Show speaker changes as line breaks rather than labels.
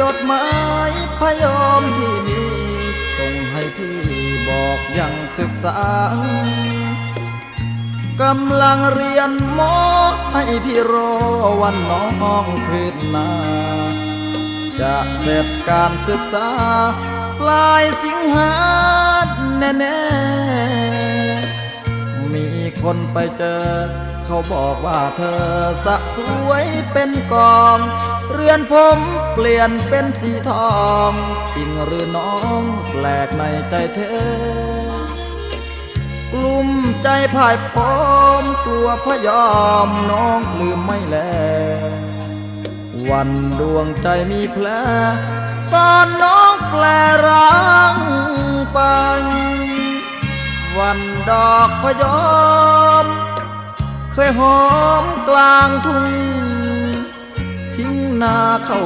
จดหมายพยอมที่มีส่งให้พี่บอกยังศึกษากำลังเรียนหมอให้พี่รอวันน้องคืนมา จะเสร็จการศึกษา ปลายสิงหาแน่ๆ มีคนไปเจอ เขาบอกว่าเธอสะสวยเป็นกอง เรือนผมเปลี่ยนเป็นสีทองจริงหรือน้องแปลกในใจเธอกลุ่มใจพ่ายพร้อมกลัวพยอมน้องลืมไม่แล วันดวงใจมีแผลตอนน้องแปลร้างไปวันดอกพยอม เคยหอมกลางทุ่งทิ้ง นาเข้า